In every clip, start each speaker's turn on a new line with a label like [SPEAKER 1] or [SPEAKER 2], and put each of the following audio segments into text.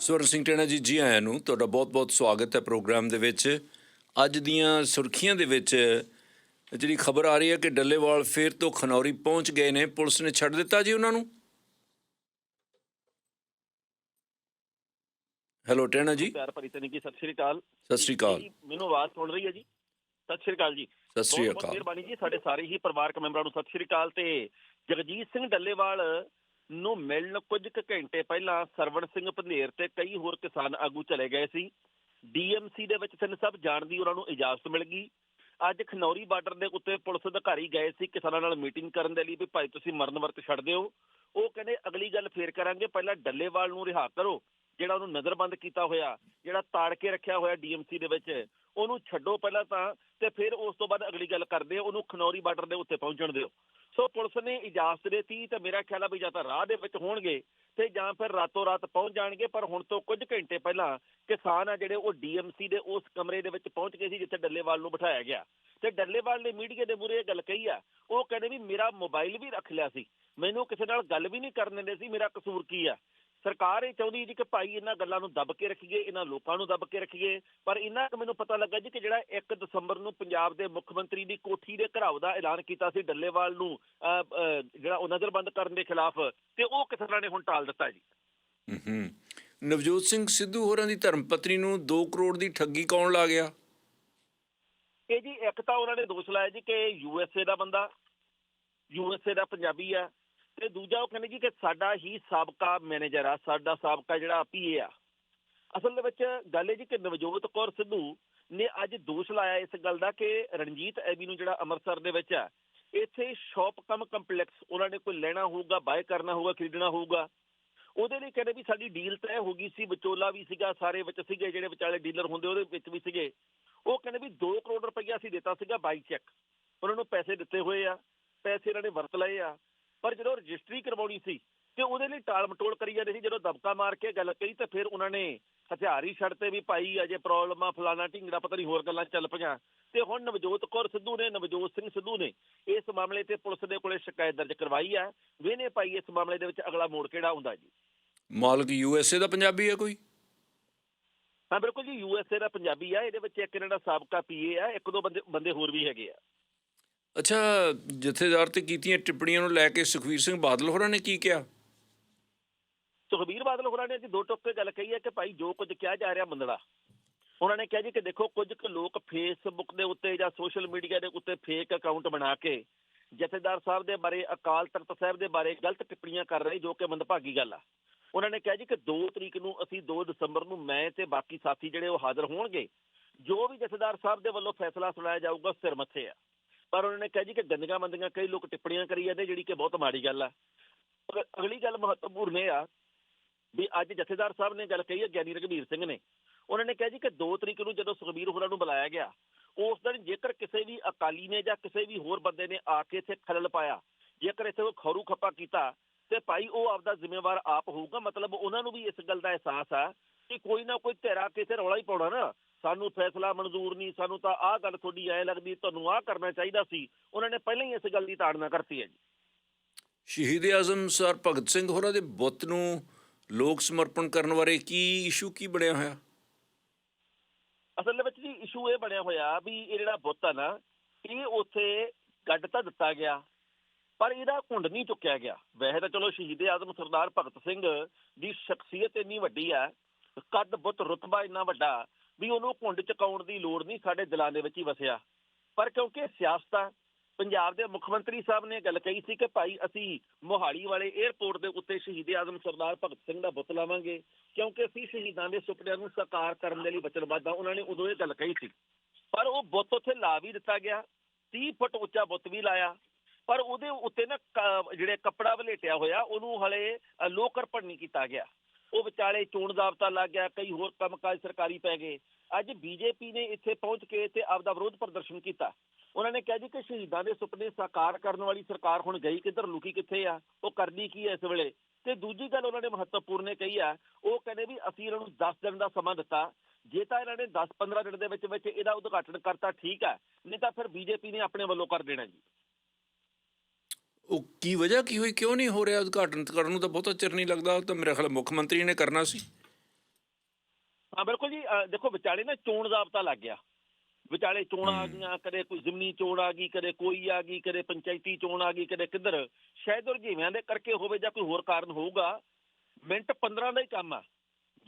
[SPEAKER 1] ਸਵਰਨ ਸਿੰਘ ਟੇਣਾ ਜੀ ਜੀ ਆਇਆਂ ਨੂੰ ਤੁਹਾਡਾ ਬਹੁਤ-ਬਹੁਤ ਸਵਾਗਤ ਹੈ ਪ੍ਰੋਗਰਾਮ ਦੇ ਵਿੱਚ। ਅੱਜ ਦੀਆਂ ਸੁਰਖੀਆਂ ਦੇ ਵਿੱਚ ਜਿਹੜੀ ਖਬਰ ਆ ਰਹੀ ਹੈ ਕਿ ਡੱਲੇਵਾਲ ਫੇਰ ਤੋਂ ਖਨੌਰੀ ਪਹੁੰਚ ਗਏ ਨੇ। ਪੁਲਿਸ ਨੇ ਛੱਡ ਦਿੱਤਾ ਜੀ ਉਹਨਾਂ ਨੂੰ? ਹੈਲੋ ਟੇਣਾ ਜੀ।
[SPEAKER 2] ਪਿਆਰ ਭਰੀ ਤਨੀ ਕੀ ਸਤਿ ਸ਼੍ਰੀ ਅਕਾਲ।
[SPEAKER 1] ਸਤਿ ਸ਼੍ਰੀ ਅਕਾਲ।
[SPEAKER 2] ਮੈਨੂੰ ਆਵਾਜ਼ ਸੁਣ ਰਹੀ ਹੈ ਜੀ? ਸਤਿ ਸ਼੍ਰੀ ਅਕਾਲ ਜੀ।
[SPEAKER 1] ਸਤਿ ਸ਼੍ਰੀ ਅਕਾਲ।
[SPEAKER 2] ਮਿਹਰਬਾਨੀ ਜੀ ਸਾਡੇ ਸਾਰੇ ਹੀ ਪਰਿਵਾਰਕ ਮੈਂਬਰਾਂ ਨੂੰ ਸਤਿ ਸ਼੍ਰੀ ਅਕਾਲ ਤੇ ਜਗਜੀਤ ਸਿੰਘ ਡੱਲੇਵਾਲ ਨੂੰ ਮਿਲਣ ਕੁਝ ਕੁ ਘੰਟੇ ਪਹਿਲਾਂ ਸਰਵਣ ਸਿੰਘ ਪੰਧੇਰ ਤੇ ਕਈ ਹੋਰ ਕਿਸਾਨ ਆਗੂ ਚਲੇ ਗਏ ਸੀ। ਡੀਐਮਸੀ ਦੇ ਵਿੱਚ ਤਿੰਨ ਸਭ ਜਾਣ ਦੀ ਉਹਨਾਂ ਨੂੰ ਇਜਾਜ਼ਤ ਮਿਲ ਗਈ। ਅੱਜ ਖਨੌਰੀ ਬਾਰਡਰ ਦੇ ਉੱਤੇ ਪੁਲਿਸ ਅਧਿਕਾਰੀ ਗਏ ਸੀ ਕਿਸਾਨਾਂ ਨਾਲ ਮੀਟਿੰਗ ਕਰਨ ਦੇ ਲਈ ਵੀ ਭਾਈ ਤੁਸੀਂ ਮਰਨ ਵਰਤ ਛੱਡ ਦਿਓ। ਉਹ ਕਹਿੰਦੇ, ਅਗਲੀ ਗੱਲ ਫੇਰ ਕਰਾਂਗੇ। ਪਹਿਲਾਂ ਡੱਲੇਵਾਲ ਨੂੰ ਰਿਹਾ ਕਰੋ, ਜਿਹੜਾ ਉਹਨੂੰ ਨਜ਼ਰਬੰਦ ਕੀਤਾ ਹੋਇਆ, ਜਿਹੜਾ ਤਾੜ ਕੇ ਰੱਖਿਆ ਹੋਇਆ ਡੀਐਮਸੀ ਦੇ ਵਿੱਚ। ਉਹਨੂੰ ਛੱਡੋ ਪਹਿਲਾਂ ਤਾਂ ਤੇ ਫਿਰ ਉਸ ਤੋਂ ਬਾਅਦ ਅਗਲੀ ਗੱਲ ਕਰਦੇ ਆ। ਉਹਨੂੰ ਖਨੌਰੀ ਬਾਰਡਰ ਦੇ ਉੱਤੇ ਪਹੁੰਚਣ ਦਿਓ। ਸੋ ਪੁਲਿਸ ਨੇ ਇਜਾਜ਼ਤ ਦਿੱਤੀ ਤੇ ਮੇਰਾ ਖਿਆਲ ਆ ਵੀ ਜਾਂ ਤਾਂ ਰਾਹ ਦੇ ਵਿੱਚ ਹੋਣਗੇ ਤੇ ਜਾਂ ਫਿਰ ਰਾਤੋਂ ਰਾਤ ਪਹੁੰਚ ਜਾਣਗੇ, ਪਰ ਹੁਣ ਤੋਂ ਕੁਝ ਘੰਟੇ ਪਹਿਲਾਂ ਕਿਸਾਨ ਆ ਜਿਹੜੇ ਉਹ ਡੀਐਮਸੀ ਦੇ ਉਸ ਕਮਰੇ ਦੇ ਵਿੱਚ ਪਹੁੰਚ ਗਏ ਸੀ ਜਿੱਥੇ ਡੱਲੇਵਾਲ ਨੂੰ ਬਿਠਾਇਆ ਗਿਆ। ਤੇ ਡੱਲੇਵਾਲ ਨੇ ਮੀਡੀਆ ਦੇ ਮੂਹਰੇ ਇਹ ਗੱਲ ਕਹੀ ਆ, ਉਹ ਕਹਿੰਦੇ ਵੀ ਮੇਰਾ ਮੋਬਾਈਲ ਵੀ ਰੱਖ ਲਿਆ ਸੀ। ਮੈਨੂੰ ਕਿਸੇ ਨਾਲ ਗੱਲ ਵੀ ਨਹੀਂ ਕਰਨ ਦਿੰਦੇ ਸੀ, ਮੇਰਾ ਕਸੂਰ ਕੀ ਆ? ਸਰਕਾਰ ਇਹ ਚਾਹੁੰਦੀ ਜੀ ਕਿ ਭਾਈ ਇਹਨਾਂ ਗੱਲਾਂ ਨੂੰ ਦੱਬ ਕੇ ਰੱਖੀਏ ਇਹਨਾਂ ਲੋਕਾਂ ਨੂੰ ਦੱਬ ਕੇ ਰੱਖੀਏ। ਪਰ ਇਹਨਾਂ ਕੁ ਮੈਨੂੰ ਪਤਾ ਲੱਗਾ ਜੀ ਕਿ ਜਿਹੜਾ 1 ਦਸੰਬਰ ਨੂੰ ਪੰਜਾਬ ਦੇ ਮੁੱਖ ਮੰਤਰੀ ਦੀ ਕੋਠੀ ਦੇ ਘਰਾਓ ਦਾ ਐਲਾਨ ਕੀਤਾ ਸੀ ਡੱਲੇਵਾਲ ਨੂੰ ਜਿਹੜਾ ਉਹ ਨਜ਼ਰਬੰਦ ਕਰਨ ਦੇ ਖਿਲਾਫ ਤੇ ਉਹ ਕਿਸਾਨਾਂ ਨੇ ਹੁਣ ਟਾਲ ਦਿੱਤਾ ਜੀ?
[SPEAKER 1] ਹੂੰ ਨਵਜੋਤ ਸਿੰਘ ਸਿੱਧੂ ਹੋਰਾਂ ਦੀ ਧਰਮ ਪਤਨੀ ਨੂੰ 2 ਕਰੋੜ ਦੀ ਠੱਗੀ ਕੌਣ ਲਾ ਗਿਆ?
[SPEAKER 2] ਇਹ ਜੀ ਇੱਕ ਤਾਂ ਉਹਨਾਂ ਨੇ ਦੋਸ਼ ਲਾਇਆ ਜੀ ਕਿ ਯੂਐਸਏ ਦਾ ਬੰਦਾ ਯੂਐਸਏ ਦਾ ਪੰਜਾਬੀ ਆ। ਤੇ ਦੂਜਾ ਉਹ ਕਹਿੰਦੇ ਜੀ ਕਿ ਸਾਡਾ ਹੀ ਸਾਬਕਾ ਮੈਨੇਜਰ ਆ, ਸਾਡਾ ਸਾਬਕਾ ਜਿਹੜਾ ਪੀਏ ਆ। ਅਸਲ ਦੇ ਵਿੱਚ ਗੱਲ ਇਹ ਜੀ ਕਿ ਨਵਜੋਤ ਕੌਰ ਸਿੱਧੂ ਨੇ ਅੱਜ ਦੋਸ਼ ਲਾਇਆ ਇਸ ਗੱਲ ਦਾ ਕਿ ਰਣਜੀਤ ਐਵੀਨਿਊ ਜਿਹੜਾ ਅੰਮ੍ਰਿਤਸਰ ਦੇ ਵਿੱਚ ਆ, ਇੱਥੇ ਸ਼ਾਪ ਕਮ ਕੰਪਲੈਕਸ ਉਹਨਾਂ ਨੇ ਕੋਈ ਲੈਣਾ ਹੋਊਗਾ ਬਾਏ ਕਰਨਾ ਹੋਊਗਾ, ਖਰੀਦਣਾ ਹੋਊਗਾ। ਉਹਦੇ ਲਈ ਕਹਿੰਦੇ ਵੀ ਸਾਡੀ ਡੀਲ ਤੈਅ ਹੋ ਗਈ ਸੀ, ਵਿਚੋਲਾ ਵੀ ਸੀਗਾ, ਸਾਰੇ ਵਿੱਚ ਸੀਗੇ, ਜਿਹੜੇ ਵਿਚਾਲੇ ਡੀਲਰ ਹੁੰਦੇ ਉਹਦੇ ਵਿੱਚ ਵੀ ਸੀਗੇ। ਉਹ ਕਹਿੰਦੇ ਵੀ 2 ਕਰੋੜ ਰੁਪਈਆ ਅਸੀਂ ਦਿੱਤਾ ਸੀਗਾ ਬਾਈ ਚੈੱਕ ਉਹਨਾਂ ਨੂੰ ਪੈਸੇ ਦਿੱਤੇ ਹੋਏ ਆ, ਪੈਸੇ ਇਹਨਾਂ ਨੇ ਵਰਤ ਲਏ ਆ। ਪਰ ਜਦੋਂ ਰਜਿਸਟਰੀ ਕਰਵਾਉਣੀ ਸੀ ਤੇ ਉਹਦੇ ਲਈ ਟਾਲ ਮਟੋਲ ਕਰੀ ਜਾਂਦੇ ਸੀ ਜਦੋਂ ਦਬਕਾ ਮਾਰ ਕੇ ਗੱਲ ਕਹੀ ਤੇ ਫਿਰ ਉਹਨਾਂ ਨੇ ਹਥਿਆਰ ਹੀ ਛੱਡਤੇ ਵੀ ਭਾਈ ਅਜੇ ਪ੍ਰੋਬਲਮ ਆ ਫਲਾਣਾ ਢਿੰਗੜਾ ਪਤਾ ਨਹੀਂ ਹੋਰ ਗੱਲਾਂ ਚੱਲ ਪਈਆਂ। ਤੇ ਹੁਣ ਨਵਜੋਤ ਕੌਰ ਸਿੱਧੂ ਨੇ ਨਵਜੋਤ ਸਿੰਘ ਸਿੱਧੂ ਨੇ ਇਸ ਮਾਮਲੇ ਤੇ ਪੁਲਿਸ ਦੇ ਕੋਲੇ ਸ਼ਿਕਾਇਤ ਦਰਜ ਕਰਵਾਈ ਆ। ਵੇਨੇ ਭਾਈ ਇਸ ਮਾਮਲੇ ਦੇ ਵਿੱਚ ਅਗਲਾ ਮੋੜ ਕਿਹੜਾ ਹੁੰਦਾ ਜੀ?
[SPEAKER 1] ਮਾਲਕ ਯੂਐਸਏ ਦਾ ਪੰਜਾਬੀ ਹੈ ਕੋਈ?
[SPEAKER 2] ਹਾਂ ਬਿਲਕੁਲ ਜੀ ਯੂਐਸਏ ਦਾ ਪੰਜਾਬੀ ਆ। ਇਹਦੇ ਵਿੱਚ ਇੱਕ ਇਹਨਾਂ ਦਾ ਸਾਬਕਾ ਪੀਏ ਆ ਇੱਕ ਦੋ ਬੰਦੇ ਬੰਦੇ ਹੋਰ ਵੀ ਹੈਗੇ ਆ।
[SPEAKER 1] ਅੱਛਾ, ਜਥੇਦਾਰ ਤੇ ਕੀਤੀਆਂ ਟਿੱਪਣੀਆਂ ਨੂੰ ਲੈ ਕੇ ਸੁਖਵੀਰ ਸਿੰਘ ਬਾਦਲ ਹੋਰਾਂ ਨੇ ਕੀ ਕਿਹਾ?
[SPEAKER 2] ਸੁਖਬੀਰ ਬਾਦਲ ਹੋਰਾਂ ਨੇ ਜੀ ਦੋ ਟੋਕੇ ਗੱਲ ਕਹੀ ਹੈ ਕਿ ਭਾਈ ਜੋ ਕੁਝ ਕਿਹਾ ਜਾ ਰਿਹਾ ਮੰਨਣਾ। ਉਹਨਾਂ ਨੇ ਕਿਹਾ ਜੀ ਕਿ ਦੇਖੋ, ਕੁਝ ਕੁ ਲੋਕ ਫੇਸਬੁੱਕ ਦੇ ਉੱਤੇ ਜਾਂ ਸੋਸ਼ਲ ਮੀਡੀਆ ਦੇ ਉੱਤੇ ਫੇਕ ਅਕਾਊਂਟ ਬਣਾ ਕੇ ਜਥੇਦਾਰ ਸਾਹਿਬ ਦੇ ਬਾਰੇ, ਅਕਾਲ ਤਖਤ ਸਾਹਿਬ ਦੇ ਬਾਰੇ ਗਲਤ ਟਿੱਪਣੀਆਂ ਕਰ ਰਹੇ, ਜੋ ਕਿ ਮੰਦਭਾਗੀ ਗੱਲ ਆ। ਉਹਨਾਂ ਨੇ ਕਿਹਾ ਜੀ ਕਿ 2 ਤਰੀਕ ਨੂੰ ਅਸੀਂ 2 ਦਸੰਬਰ ਨੂੰ ਮੈਂ ਤੇ ਬਾਕੀ ਸਾਥੀ ਜਿਹੜੇ ਉਹ ਹਾਜ਼ਰ ਹੋਣਗੇ, ਜੋ ਵੀ ਜਥੇਦਾਰ ਸਾਹਿਬ ਦੇ ਵੱਲੋਂ ਫੈਸਲਾ ਸੁਣਾਇਆ ਜਾਊਗਾ, ਸਿਰ ਮੱਥੇ ਆ। ਪਰ ਉਹਨਾਂ ਨੇ ਕਿਹਾ ਜੀ ਕਿ ਗੰਦੀਆਂ ਮੰਦੀਆਂ ਕਈ ਲੋਕ ਟਿੱਪਣੀਆਂ ਕਰੀ ਜਾਂਦੇ, ਜਿਹੜੀ ਕਿ ਬਹੁਤ ਮਾੜੀ ਗੱਲ ਆ। ਅਗਲੀ ਗੱਲ ਮਹੱਤਵਪੂਰਨ ਇਹ ਆ ਵੀ ਅੱਜ ਜਥੇਦਾਰ ਸਾਹਿਬ ਨੇ ਗੱਲ ਕਹੀ ਹੈ, ਗਿਆਨੀ ਰਘਬੀਰ ਸਿੰਘ ਨੇ। ਉਹਨਾਂ ਨੇ ਕਿਹਾ ਜੀ ਕਿ 2 ਤਰੀਕ ਨੂੰ ਜਦੋਂ ਸੁਖਬੀਰ ਹੋਰਾਂ ਨੂੰ ਬੁਲਾਇਆ ਗਿਆ, ਉਸ ਦਿਨ ਜੇਕਰ ਕਿਸੇ ਵੀ ਅਕਾਲੀ ਨੇ ਜਾਂ ਕਿਸੇ ਵੀ ਹੋਰ ਬੰਦੇ ਨੇ ਆ ਕੇ ਇੱਥੇ ਖਲਲ ਪਾਇਆ, ਜੇਕਰ ਇੱਥੇ ਕੋਈ ਖਰੂ ਖੱਪਾ ਕੀਤਾ, ਤੇ ਭਾਈ ਉਹ ਆਪਦਾ ਜ਼ਿੰਮੇਵਾਰ ਆਪ ਹੋਊਗਾ, ਮਤਲਬ ਉਹਨਾਂ ਨੂੰ ਵੀ ਇਸ ਗੱਲ ਦਾ ਅਹਿਸਾਸ ਆ ਕਿ ਕੋਈ ਨਾ ਕੋਈ ਧਿਰਾ ਕਿਸੇ ਰੌਲਾ ਹੀ ਪਾਉਣਾ ਨਾ। ਸਾਨੂੰ ਫੈਸਲਾ ਮਨਜ਼ੂਰ ਨਹੀਂ ਸਾਨੂੰ ਤਾਂ ਆਹ ਗੱਲ ਤੁਹਾਡੀ ਐ ਲੱਗਦੀ ਤੁਹਾਨੂੰ ਆਹ ਕਰਨਾ ਚਾਹੀਦਾ ਸੀ। ਉਹਨਾਂ ਨੇ ਪਹਿਲਾਂ ਹੀ ਇਸ ਗੱਲ ਦੀ ਤਾੜਨਾ ਕਰਤੀ ਹੈ ਜੀ।
[SPEAKER 1] ਸ਼ਹੀਦ ਆਜ਼ਮ ਸਰ ਭਗਤ ਸਿੰਘ ਹੋਰਾਂ ਦੇ ਬੁੱਤ ਨੂੰ ਲੋਕ ਸਮਰਪਣ ਕਰਨ ਬਾਰੇ ਕੀ ਇਸ਼ੂ ਕੀ ਬਣਿਆ ਹੋਇਆ?
[SPEAKER 2] ਅਸਲ ਦੇ ਵਿੱਚ ਜੀ ਇਸ਼ੂ ਇਹ ਬਣਿਆ ਹੋਇਆ ਵੀ ਇਹ ਜਿਹੜਾ ਬੁੱਤ ਆ ਨਾ ਇਹ ਉੱਥੇ ਗੱਡ ਤਾਂ ਦਿੱਤਾ ਗਿਆ ਪਰ ਇਹਦਾ ਘੁੰਡ ਨਹੀਂ ਚੁੱਕਿਆ ਗਿਆ। ਵੈਸੇ ਤਾਂ ਚਲੋ ਸ਼ਹੀਦ ਆਜ਼ਮ ਸਰਦਾਰ ਭਗਤ ਸਿੰਘ ਦੀ ਸ਼ਖਸੀਅਤ ਇੰਨੀ ਵੱਡੀ ਆ ਕੱਦ ਬੁੱਤ ਰੁਤਬਾ ਇੰਨਾ ਵੱਡਾ ਵੀ ਉਹਨੂੰ ਘੁੰਡ ਚੁਕਾਉਣ ਦੀ ਲੋੜ ਨਹੀਂ ਸਾਡੇ ਦਿਲਾਂ ਦੇ ਵਿੱਚ ਹੀ ਵਸਿਆ। ਪਰ ਕਿਉਂਕਿ ਸਿਆਸਤਾਂ ਪੰਜਾਬ ਦੇ ਮੁੱਖ ਮੰਤਰੀ ਸਾਹਿਬ ਨੇ ਗੱਲ ਕਹੀ ਸੀ ਕਿ ਭਾਈ ਅਸੀਂ ਮੋਹਾਲੀ ਵਾਲੇ 에ਅਰਪੋਰਟ ਦੇ ਉੱਤੇ ਸ਼ਹੀਦ ਆਜ਼ਮ ਸਰਦਾਰ ਭਗਤ ਸਿੰਘ ਦਾ ਬੁੱਤ ਲਾਵਾਂਗੇ ਕਿਉਂਕਿ ਅਸੀਂ ਸ਼ਹੀਦਾਂ ਦੇ ਸੁਪਨਿਆਂ ਨੂੰ ਸਾਕਾਰ ਕਰਨ ਦੇ ਲਈ ਵਚਨਬੱਧ ਹਾਂ ਉਹਨਾਂ ਨੇ ਉਦੋਂ ਇਹ ਗੱਲ ਕਹੀ ਸੀ। ਪਰ ਉਹ ਬੁੱਤ ਉੱਥੇ ਲਾ ਵੀ ਦਿੱਤਾ ਗਿਆ 30 ਫੁੱਟ ਉੱਚਾ ਬੁੱਤ ਵੀ ਲਾਇਆ। ਪਰ ਉਹਦੇ ਉੱਤੇ ਨਾ ਕ- ਜਿਹੜੇ ਕੱਪੜਾ ਵਲੇਟਿਆ ਹੋਇਆ ਉਹਨੂੰ ਹਲੇ ਅ, ਲੋਕ ਅਰਪਣ ਨਹੀਂ ਕੀਤਾ ਗਿਆ। ਉਹ ਵਿਚਾਲੇ ਚੋਣ ਜ਼ਾਬਤਾ ਲੱਗ ਗਿਆ, ਕਈ ਹੋਰ ਕੰਮਕਾਜ ਸਰਕਾਰੀ ਪੈ ਗਏ। ਅੱਜ ਬੀਜੇਪੀ ਨੇ ਇੱਥੇ ਪਹੁੰਚ ਕੇ ਤੇ ਆਪਦਾ ਵਿਰੋਧ ਪ੍ਰਦਰਸ਼ਨ ਕੀਤਾ। ਉਹਨਾਂ ਨੇ ਕਿਹਾ ਜੀ ਕਿ ਸ਼ਹੀਦਾਂ ਦੇ ਸੁਪਨੇ ਸਾਕਾਰ ਕਰਨ ਵਾਲੀ ਸਰਕਾਰ ਹੁਣ ਗਈ ਕਿੱਧਰ, ਲੁਕੀ ਕਿੱਥੇ ਆ? ਉਹ ਕਰਦੀ ਕੀ ਹੈ ਇਸ ਵੇਲੇ? ਤੇ ਦੂਜੀ ਗੱਲ ਉਹਨਾਂ ਨੇ ਮਹੱਤਵਪੂਰਨ ਨੇ ਕਹੀ ਆ, ਉਹ ਕਹਿੰਦੇ ਵੀ ਅਸੀਂ ਇਹਨਾਂ ਨੂੰ 10 ਦਿਨ ਦਾ ਸਮਾਂ ਦਿੱਤਾ। ਜੇ ਤਾਂ ਇਹਨਾਂ ਨੇ 10-15 ਦਿਨ ਦੇ ਵਿੱਚ ਵਿੱਚ ਇਹਦਾ ਉਦਘਾਟਨ ਕਰਤਾ, ਠੀਕ ਹੈ ਨਹੀਂ ਤਾਂ ਫਿਰ ਬੀਜੇਪੀ ਨੇ ਆਪਣੇ ਵੱਲੋਂ ਕਰ ਦੇਣਾ ਜੀ।
[SPEAKER 1] ਉਹ ਕੀ ਵਜ੍ਹਾ ਕੀ ਹੋਈ ਕਿਉਂ ਨਹੀਂ ਹੋ ਰਿਹਾ ਉਦਘਾਟਨ? ਕਰਨ ਨੂੰ ਤਾਂ ਬਹੁਤਾ ਚਿਰ ਨਹੀਂ ਲੱਗਦਾ ਉਹ ਤਾਂ ਮੇਰੇ ਖਿਆਲ ਮੁੱਖ ਮੰਤਰੀ ਨੇ ਕਰਨਾ ਸੀ।
[SPEAKER 2] ਹਾਂ ਬਿਲਕੁਲ ਜੀ। ਦੇਖੋ ਵਿਚਾਲੇ ਨਾ ਚੋਣ ਜ਼ਾਬਤਾ ਲੱਗ ਗਿਆ। ਵਿਚਾਲੇ ਚੋਣਾਂ ਆ। ਗਈਆਂ ਕਦੇ ਕੋਈ ਜ਼ਮਨੀ ਚੋਣ ਆ ਗਈ ਕਦੇ ਕੋਈ ਆ ਗਈ ਕਦੇ ਪੰਚਾਇਤੀ ਚੋਣ ਆ ਗਈ ਕਦੇ ਕਿੱਧਰ। ਸ਼ਾਇਦ ਉਹ ਰੁਝੇਵਿਆਂ ਦੇ ਕਰਕੇ ਹੋਵੇ ਜਾਂ ਕੋਈ ਹੋਰ ਕਾਰਨ ਹੋਊਗਾ ਮਿੰਟ 15 ਦਾ ਹੀ ਕੰਮ ਆ।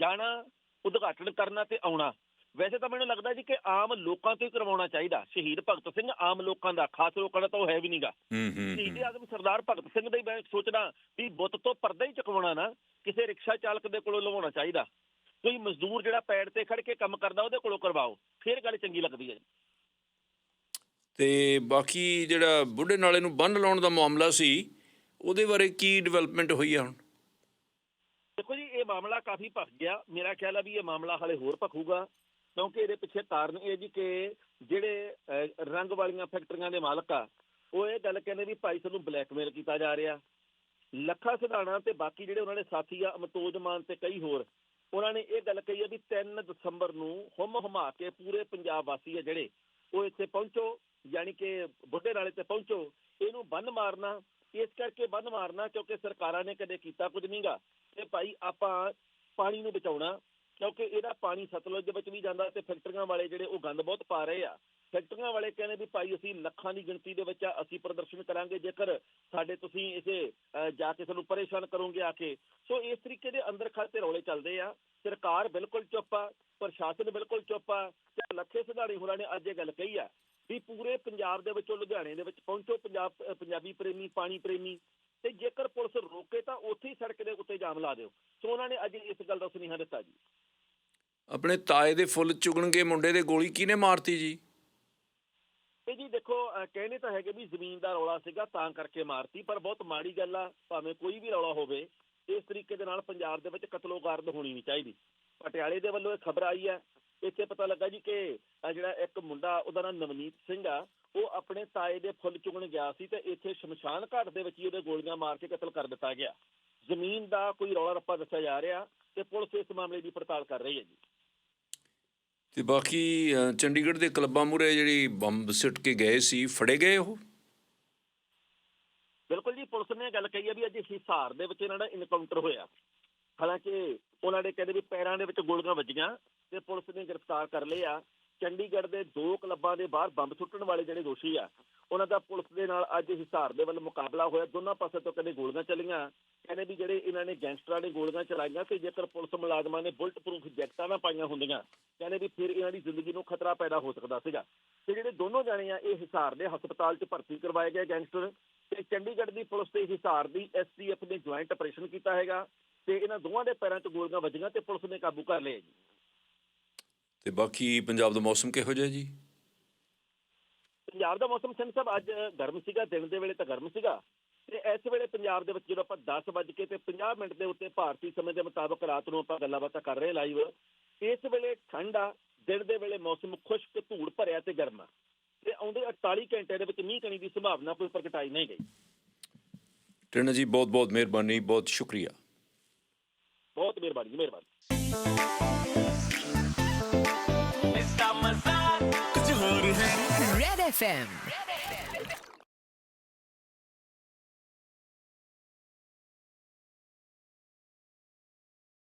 [SPEAKER 2] ਜਾਣਾ ਉਦਘਾਟਨ ਕਰਨਾ ਤੇ ਆਉਣਾ। ਵੈਸੇ ਤਾਂ ਮੈਨੂੰ ਲੱਗਦਾ ਜੀ ਕਿ ਆਮ ਲੋਕਾਂ ਤੋਂ ਹੀ ਕਰਵਾਉਣਾ ਚਾਹੀਦਾ। ਸ਼ਹੀਦ ਭਗਤ ਸਿੰਘ ਆਮ ਲੋਕਾਂ ਦਾ ਖਾਸ ਲੋਕਾਂ ਦਾ ਤਾਂ ਉਹ ਹੈ ਵੀ ਨਹੀਂਗਾ ਸ਼ਹੀਦ। ਆਜ਼ਮ ਸਰਦਾਰ ਭਗਤ ਸਿੰਘ ਦਾ ਹੀ ਮੈਂ ਸੋਚਦਾ ਵੀ ਬੁੱਤ ਤੋਂ ਪਰਦਾ ਹੀ ਚੁਕਵਾਉਣਾ ਨਾ ਕਿਸੇ ਰਿਕਸ਼ਾ ਚਾਲਕ ਦੇ ਕੋਲੋਂ ਲਵਾਉਣਾ ਚਾਹੀਦਾ। ਕੋਈ ਮਜ਼ਦੂਰ ਜਿਹੜਾ ਪੈੜ ਤੇ ਖੜ ਕੇ ਕੰਮ ਕਰਦਾ ਉਹਦੇ ਕੋਲੋਂ ਕਰਵਾਓ। ਫਿਰ ਗੱਲ ਚੰਗੀ ਲੱਗਦੀ ਹੈ
[SPEAKER 1] ਤੇ ਬਾਕੀ ਜਿਹੜਾ ਬੁੱਢੇ ਨਾਲੇ ਨੂੰ ਬੰਨ ਲਾਉਣ ਦਾ ਮਾਮਲਾ ਸੀ ਉਹਦੇ ਬਾਰੇ ਕੀ ਡਿਵੈਲਪਮੈਂਟ ਹੋਈ ਆ ਹੁਣ?
[SPEAKER 2] ਦੇਖੋ ਜੀ ਇਹ ਮਾਮਲਾ ਕਾਫੀ ਭਖ ਗਿਆ ਮੇਰਾ ਖਿਆਲ ਹੈ ਵੀ ਇਹ ਮਾਮਲਾ ਹਾਲੇ ਹੋਰ ਭਖੂਗਾ। ਕਿਉਂਕਿ ਇਹਦੇ ਪਿੱਛੇ ਕਾਰਨ ਇਹ ਜੀ ਕਿ ਜਿਹੜੇ ਰੰਗ ਵਾਲੀਆਂ ਫੈਕਟਰੀਆਂ ਦੇ ਮਾਲਕ ਆ, ਉਹ ਇਹ ਗੱਲ ਕਹਿੰਦੇ ਵੀ ਭਾਈ ਸਾਨੂੰ ਬਲੈਕਮੇਲ ਕੀਤਾ ਜਾ ਰਿਹਾ। ਲੱਖਾ ਸਿਧਾਣਾ ਤੇ ਬਾਕੀ ਜਿਹੜੇ ਉਹਨਾਂ ਦੇ ਸਾਥੀ ਆ, ਅਮਤੋਜ ਮਾਨ ਤੇ ਕਈ ਹੋਰ, ਉਹਨਾਂ ਨੇ ਇਹ ਗੱਲ ਕਹੀ ਹੈ ਵੀ 3 ਦਸੰਬਰ ਨੂੰ ਹੁਮ ਹੁਮਾ ਕੇ ਪੂਰੇ ਪੰਜਾਬ ਵਾਸੀ ਆ ਜਿਹੜੇ, ਉਹ ਇੱਥੇ ਪਹੁੰਚੋ, ਯਾਨੀ ਕਿ ਬੁੱਢੇ ਨਾਲੇ ਤੇ ਪਹੁੰਚੋ, ਇਹਨੂੰ ਬੰਨ ਮਾਰਨਾ, ਇਸ ਕਰਕੇ ਬੰਨ ਮਾਰਨਾ ਕਿਉਂਕਿ ਸਰਕਾਰਾਂ ਨੇ ਕਦੇ ਕੀਤਾ ਕੁਝ ਨਹੀਂਗਾ ਤੇ ਭਾਈ ਆਪਾਂ ਪਾਣੀ ਨੂੰ ਬਚਾਉਣਾ ਕਿਉਂਕਿ ਇਹਦਾ ਪਾਣੀ ਸਤਲੁਜ ਦੇ ਵਿੱਚ ਵੀ ਜਾਂਦਾ ਤੇ ਫੈਕਟਰੀਆਂ ਵਾਲੇ ਜਿਹੜੇ ਉਹ ਗੰਦ ਬਹੁਤ ਪਾ ਰਹੇ ਆ। ਫੈਕਟਰੀਆਂ ਵਾਲੇ ਕਹਿੰਦੇ ਵੀ ਭਾਈ ਅਸੀਂ ਲੱਖਾਂ ਦੀ ਗਿਣਤੀ ਦੇ ਵਿੱਚ ਅਸੀਂ ਪ੍ਰਦਰਸ਼ਨ ਕਰਾਂਗੇ ਜੇਕਰ ਸਾਡੇ ਤੁਸੀਂ ਇਸੇ ਅਹ, ਜਾ ਕੇ ਸਾਨੂੰ ਪਰੇਸ਼ਾਨ ਕਰੋਗੇ ਆ ਕੇ। ਸੋ ਇਸ ਤਰੀਕੇ ਦੇ ਅੰਦਰ ਖਾਤੇ ਰੌਲੇ ਚੱਲਦੇ ਆ। ਸਰਕਾਰ ਬਿਲਕੁਲ ਚੁੱਪ ਆ ਪ੍ਰਸ਼ਾਸਨ ਬਿਲਕੁਲ ਚੁੱਪ ਆ ਤੇ ਲੱਖੇ ਸਿਧਾਣੀ ਹੋਰਾਂ ਨੇ ਅੱਜ ਇਹ ਗੱਲ ਕਹੀ ਆ ਵੀ ਪੂਰੇ ਪੰਜਾਬ ਦੇ ਵਿੱਚੋਂ ਲੁਧਿਆਣੇ ਦੇ ਵਿੱਚ ਪਹੁੰਚੋ ਪੰਜਾਬ ਪੰਜਾਬੀ ਪ੍ਰੇਮੀ ਪਾਣੀ ਪ੍ਰੇਮੀ। ਤੇ ਜੇਕਰ ਪੁਲਿਸ ਰੋਕੇ ਤਾਂ ਉੱਥੇ ਹੀ ਸੜਕ ਦੇ ਉੱਤੇ ਜਾਮ ਲਾ ਦਿਓ। ਸੋ ਉਹਨਾਂ ਨੇ ਅੱਜ ਇਸ ਗੱਲ ਦਾ ਸੁਨੇਹਾ ਦਿੱਤਾ ਜੀ।
[SPEAKER 1] ਆਪਣੇ ਤਾਏ ਦੇ ਫੁੱਲ ਚੁਗਣਗੇ ਮੁੰਡੇ ਦੇ ਗੋਲੀ ਕਿਹਨੇ ਮਾਰਤੀ ਜੀ?
[SPEAKER 2] ਇਹ ਜੀ ਦੇਖੋ ਕਹਿੰਦੇ ਤਾਂ ਹੈਗੇ ਵੀ ਜ਼ਮੀਨ ਦਾ ਰੌਲਾ ਸੀਗਾ, ਤਾਂ ਕਰਕੇ ਮਾਰਤੀ, ਪਰ ਬਹੁਤ ਮਾੜੀ ਗੱਲ ਆ, ਭਾਵੇਂ ਕੋਈ ਵੀ ਰੌਲਾ ਹੋਵੇ, ਇਸ ਤਰੀਕੇ ਦੇ ਨਾਲ ਪੰਜਾਬ ਦੇ ਵਿੱਚ ਕਤਲੋਗਾਰਦ ਹੋਣੀ ਨਹੀਂ ਚਾਹੀਦੀ। ਪਟਿਆਲੇ ਦੇ ਵੱਲੋਂ ਇਹ ਖਬਰ ਆਈ ਹੈ ਇੱਥੇ ਪਤਾ ਲੱਗਾ ਜੀ ਕਿ ਜਿਹੜਾ ਇੱਕ ਮੁੰਡਾ, ਉਹਦਾ ਨਾਮ ਨਵਨੀਤ ਸਿੰਘ ਆ, ਉਹ ਆਪਣੇ ਤਾਏ ਦੇ ਫੁੱਲ ਚੁਗਣ ਗਿਆ ਸੀ ਤੇ ਇੱਥੇ ਸ਼ਮਸ਼ਾਨ ਘਾਟ ਦੇ ਵਿੱਚ ਹੀ ਉਹਦੇ ਗੋਲੀਆਂ ਮਾਰ ਕੇ ਕਤਲ ਕਰ ਦਿੱਤਾ ਗਿਆ। ਜ਼ਮੀਨ ਦਾ ਕੋਈ ਰੌਲਾ ਰੱਪਾ ਦੱਸਿਆ ਜਾ ਰਿਹਾ ਤੇ ਪੁਲਿਸ ਇਸ ਮਾਮਲੇ ਦੀ ਪੜਤਾਲ ਕਰ ਰਹੀ ਹੈ ਜੀ।
[SPEAKER 1] ਤੇ ਬਾਕੀ ਅ, ਚੰਡੀਗੜ੍ਹ ਦੇ ਕਲੱਬਾਂ ਮੂਰੇ ਜਿਹੜੀ ਬੰਬ ਸਿੱਟ ਕੇ ਗਏ ਸੀ ਫੜੇ ਗਏ ਉਹ?
[SPEAKER 2] ਬਿਲਕੁਲ ਜੀ ਪੁਲਿਸ ਨੇ ਇਹ ਗੱਲ ਕਹੀ ਹੈ ਵੀ ਅੱਜ ਹਿਸਾਰ ਦੇ ਵਿੱਚ ਇਹਨਾਂ ਦਾ ਇਨਕਾਊਂਟਰ ਹੋਇਆ। ਹਾਲਾਂਕਿ ਉਹਨਾਂ ਨੇ ਕਹਿੰਦੇ ਵੀ ਪੈਰਾਂ ਦੇ ਵਿੱਚ ਗੋਲੀਆਂ ਵੱਜੀਆਂ ਤੇ ਪੁਲਿਸ ਨੇ ਗ੍ਰਿਫਤਾਰ ਕਰ ਲਏ ਆ ਚੰਡੀਗੜ੍ਹ ਦੇ ਦੋ ਕਲੱਬਾਂ ਦੇ ਬਾਹਰ ਬੰਬ ਸੁੱਟਣ ਵਾਲੇ ਜਿਹੜੇ ਦੋਸ਼ੀ ਆ, ਉਹਨਾਂ ਦਾ ਪੁਲਿਸ ਦੇ ਨਾਲ ਅੱਜ ਹਿਸਾਰ ਦੇ ਵੱਲ ਮੁਕਾਬਲਾ ਹੋਇਆ। ਦੋਨਾਂ ਪਾਸੇ ਤੋਂ ਕਹਿੰਦੇ ਗੋਲੀਆਂ ਚੱਲੀਆਂ। ਕਹਿੰਦੇ ਵੀ ਜਿਹੜੇ ਇਹਨਾਂ ਨੇ ਗੈਂਗਸਟਰਾਂ ਨੇ ਗੋਲੀਆਂ ਚਲਾਈਆਂ ਤੇ ਜੇਕਰ ਪੁਲਿਸ ਮੁਲਾਜ਼ਮਾਂ ਨੇ ਬੁਲਟ ਪ੍ਰੂਫ ਜੈਕਟਾਂ ਨਾ ਪਾਈਆਂ ਹੁੰਦੀਆਂ, ਕਹਿੰਦੇ ਵੀ ਫਿਰ ਇਹਨਾਂ ਦੀ ਜ਼ਿੰਦਗੀ ਨੂੰ ਖਤਰਾ ਪੈਦਾ ਹੋ ਸਕਦਾ ਸੀਗਾ। ਤੇ ਜਿਹੜੇ ਦੋਨੋਂ ਜਾਣੇ ਆ, ਇਹ ਹਿਸਾਰ ਦੇ ਹਸਪਤਾਲ 'ਚ ਭਰਤੀ ਕਰਵਾਏ ਗਏ ਗੈਂਗਸਟਰ। ਤੇ ਚੰਡੀਗੜ੍ਹ ਦੀ ਪੁਲਿਸ ਤੇ ਹਿਸਾਰ ਦੀ ਐਸਟੀਐਫ ਨੇ ਜੁਆਇੰਟ ਆਪਰੇਸ਼ਨ ਕੀਤਾ ਹੈਗਾ। ਤੇ ਇਹਨਾਂ ਦੋਵਾਂ ਦੇ ਪੈਰਾਂ 'ਚ ਗੋਲੀਆਂ ਵੱਜੀਆਂ ਤੇ ਪੁਲਿਸ ਨੇ ਕਾਬੂ ਕਰ ਲਿਆ ਜੀ
[SPEAKER 1] ਤੇ ਬਾਕੀ ਪੰਜਾਬ ਦਾ ਮੌਸਮ ਕਿਹੋ ਜਿਹਾ ਜੀ?
[SPEAKER 2] ਪੰਜਾਬ ਦਾ ਮੌਸਮ ਸਿੰਘ ਸਾਹਿਬ ਅੱਜ ਗਰਮ ਸੀਗਾ ਦਿਨ ਦੇ ਵੇਲੇ ਤਾਂ ਗਰਮ ਸੀਗਾ। ਤੇ ਇਸ ਵੇਲੇ ਪੰਜਾਬ ਦੇ ਵਿੱਚ ਜਦੋਂ ਆਪਾਂ 10 ਵੱਜ ਤੇ 50 ਮਿੰਟ ਦੇ ਉੱਤੇ ਭਾਰਤੀ ਸਮੇਂ ਦੇ ਮੁਤਾਬਕ ਰਾਤ ਨੂੰ ਆਪਾਂ ਗੱਲਾਂ ਬਾਤਾਂ ਕਰ ਰਹੇ ਲਾਈਵ ਇਸ ਵੇਲੇ ਠੰਡ ਆ ਦਿਨ ਦੇ ਵੇਲੇ ਮੌਸਮ ਖੁਸ਼ਕ ਧੂੜ ਭਰਿਆ ਤੇ ਗਰਮ ਆ। ਤੇ ਆਉਂਦੇ 48 ਘੰਟੇ ਦੇ ਵਿੱਚ ਮੀਂਹ ਕਣੀ ਦੀ ਸੰਭਾਵਨਾ ਕੋਈ ਪ੍ਰਗਟਾਈ ਨਹੀਂ ਗਈ।
[SPEAKER 1] ਟਿੰਨਾ ਜੀ ਬਹੁਤ ਬਹੁਤ ਮਿਹਰਬਾਨੀ ਬਹੁਤ ਸ਼ੁਕਰੀਆ।
[SPEAKER 2] ਬਹੁਤ ਮਿਹਰਬਾਨੀ। इसका मजा
[SPEAKER 3] कुछ और है रेड एफ एम